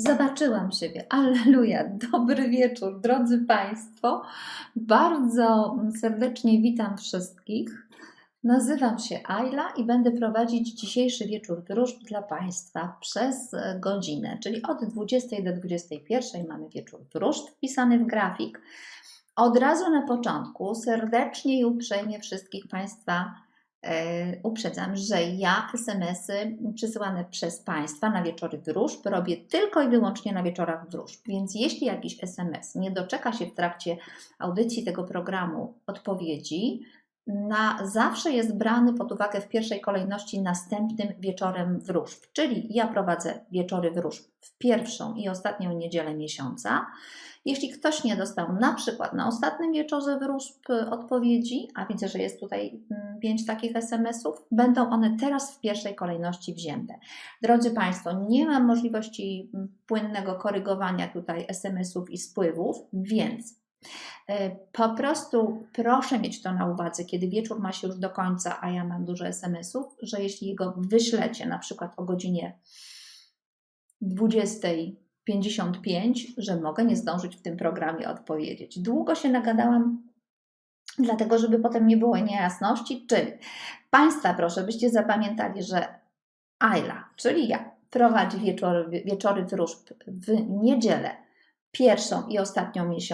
Zobaczyłam siebie. Alleluja. Dobry wieczór, drodzy Państwo. Bardzo serdecznie witam wszystkich. Nazywam się Ayla i będę prowadzić dzisiejszy wieczór wróżb dla Państwa przez godzinę, czyli od 20 do 21 mamy wieczór wróżb wpisany w grafik. Od razu na początku serdecznie i uprzejmie wszystkich Państwa uprzedzam, że ja SMS-y przysyłane przez Państwa na wieczory wróżb robię tylko i wyłącznie na wieczorach wróżb. Więc jeśli jakiś SMS nie doczeka się w trakcie audycji tego programu odpowiedzi, na zawsze jest brany pod uwagę w pierwszej kolejności następnym wieczorem wróżb. Czyli ja prowadzę wieczory wróżb w pierwszą i ostatnią niedzielę miesiąca. Jeśli ktoś nie dostał na przykład na ostatnim wieczorze wróżb y, odpowiedzi, a widzę, że jest tutaj mm, pięć takich SMS-ów, będą one teraz w pierwszej kolejności wzięte. Drodzy Państwo, nie mam możliwości mm, płynnego korygowania tutaj SMS-ów i spływów, więc po prostu proszę mieć to na uwadze, kiedy wieczór ma się już do końca, a ja mam dużo SMS-ów, że jeśli go wyślecie na przykład o godzinie 20.55, że mogę nie zdążyć w tym programie odpowiedzieć. Długo się nagadałam, dlatego żeby potem nie było niejasności, czyli Państwa proszę, byście zapamiętali, że Ayla, czyli ja, prowadzi wieczory, wieczory wróżb w niedzielę, pierwszą i ostatnią miesiąca.